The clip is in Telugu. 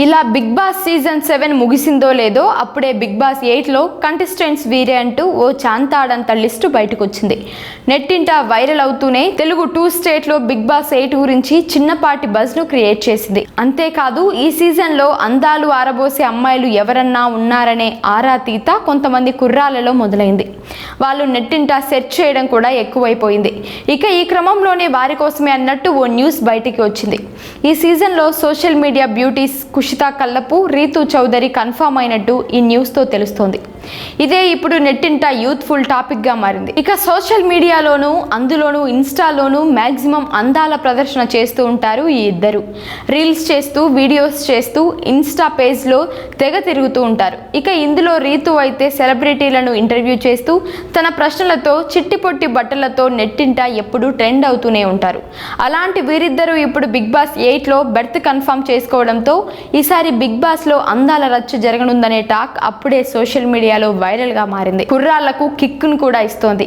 ఇలా బిగ్ బాస్ సీజన్ సెవెన్ ముగిసిందో లేదో అప్పుడే బిగ్ బాస్ ఎయిట్లో కంటెస్టెంట్స్ వీరే అంటూ ఓ చాంతాడంత లిస్టు బయటకు వచ్చింది నెట్టింట వైరల్ అవుతూనే తెలుగు టూ స్టేట్లో బిగ్ బాస్ ఎయిట్ గురించి చిన్నపాటి బజ్ను క్రియేట్ చేసింది. అంతేకాదు ఈ సీజన్లో అందాలు ఆరబోసే అమ్మాయిలు ఎవరన్నా ఉన్నారనే ఆరా తీత కొంతమంది కుర్రాలలో మొదలైంది. వాళ్ళు నెట్టింట సెర్చ్ చేయడం కూడా ఎక్కువైపోయింది. ఇక ఈ క్రమంలోనే వారి కోసమే అన్నట్టు ఓ న్యూస్ బయటికి వచ్చింది. ఈ సీజన్లో social media beauties Kushitha Kallapu Rithu Chowdary confirm అయినట్టు ఈ న్యూస్తో తెలుస్తోంది. ఇదే ఇప్పుడు నెట్టింట యూత్ఫుల్ టాపిక్గా మారింది. ఇక సోషల్ మీడియాలోనూ అందులోనూ ఇన్స్టాలోనూ మ్యాక్సిమం అందాల ప్రదర్శన చేస్తూ ఉంటారు ఈ ఇద్దరు. రీల్స్ చేస్తూ వీడియోస్ చేస్తూ ఇన్స్టా పేజ్లో తెగ తిరుగుతూ ఉంటారు. ఇక ఇందులో రీతు అయితే సెలబ్రిటీలను ఇంటర్వ్యూ చేస్తూ తన ప్రశ్నలతో చిట్టి పొట్టి బట్టలతో నెట్టింట ఎప్పుడూ ట్రెండ్ అవుతూనే ఉంటారు. అలాంటి వీరిద్దరూ ఇప్పుడు బిగ్ బాస్ ఎయిట్లో బెర్త్ కన్ఫర్మ్ చేసుకోవడంతో ఈసారి బిగ్ బాస్లో అందాల రచ్చ జరగనుందనే టాక్ అప్పుడే సోషల్ మీడియాలో వైరల్గా మారింది. కుర్రాళ్ళకు కిక్ను కూడా ఇస్తోంది.